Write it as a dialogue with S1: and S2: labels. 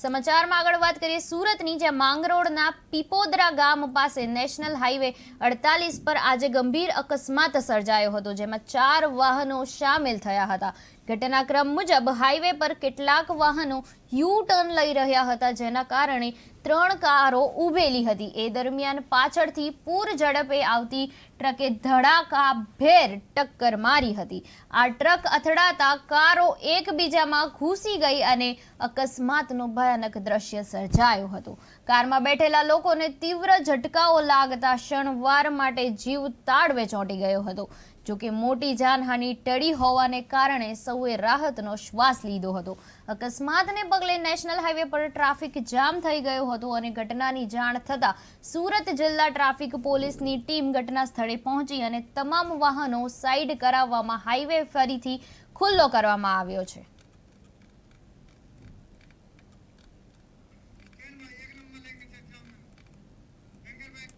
S1: સમાચારમાં આગળ વાત કરીએ સુરતની જે માંગરોળના પીપોદરા ગામ પાસે નેશનલ હાઈવે અડતાલીસ પર આજે ગંભીર અકસ્માત સર્જાયો હતો, જેમાં ચાર વાહનો સામેલ થયા હતા. ઘટનાક્રમ મુજબ હાઈવે પર કેટલાક વાહનો યુ ટર્ન લઈ રહ્યા હતા, જેના કારણે ત્રણ કારો ઉભેલી હતી. એ દરમિયાન પાછળથી પૂર ઝડપે આવતી ટ્રકે ધડાકા ભેર ટક્કર મારી હતી. આ ટ્રક અથડાતા કારો એકબીજામાં ઘૂસી ગઈ અને અકસ્માતનો ભયાનક દ્રશ્ય સર્જાયો હતો. કારમાં બેઠેલા લોકોને તીવ્ર ઝટકાઓ લાગતા ક્ષણવાર માટે જીવ તાળવે ચોંટી ગયો હતો. જોકે મોટી જાનહાનિ ટળી હોવાને કારણે સૌએ રાહતનો શ્વાસ લીધો હતો. અકસ્માતને પગલે નેશનલ હાઈવે પર ટ્રાફિક જામ થઈ ગયો હતો અને ઘટનાની જાણ થતાં સુરત જિલ્લા ટ્રાફિક પોલીસની ટીમ ઘટના સ્થળે પહોંચી અને તમામ વાહનો સાઈડ કરાવવામાં હાઈવે ફરીથી ખુલ્લો કરવામાં આવ્યો છે.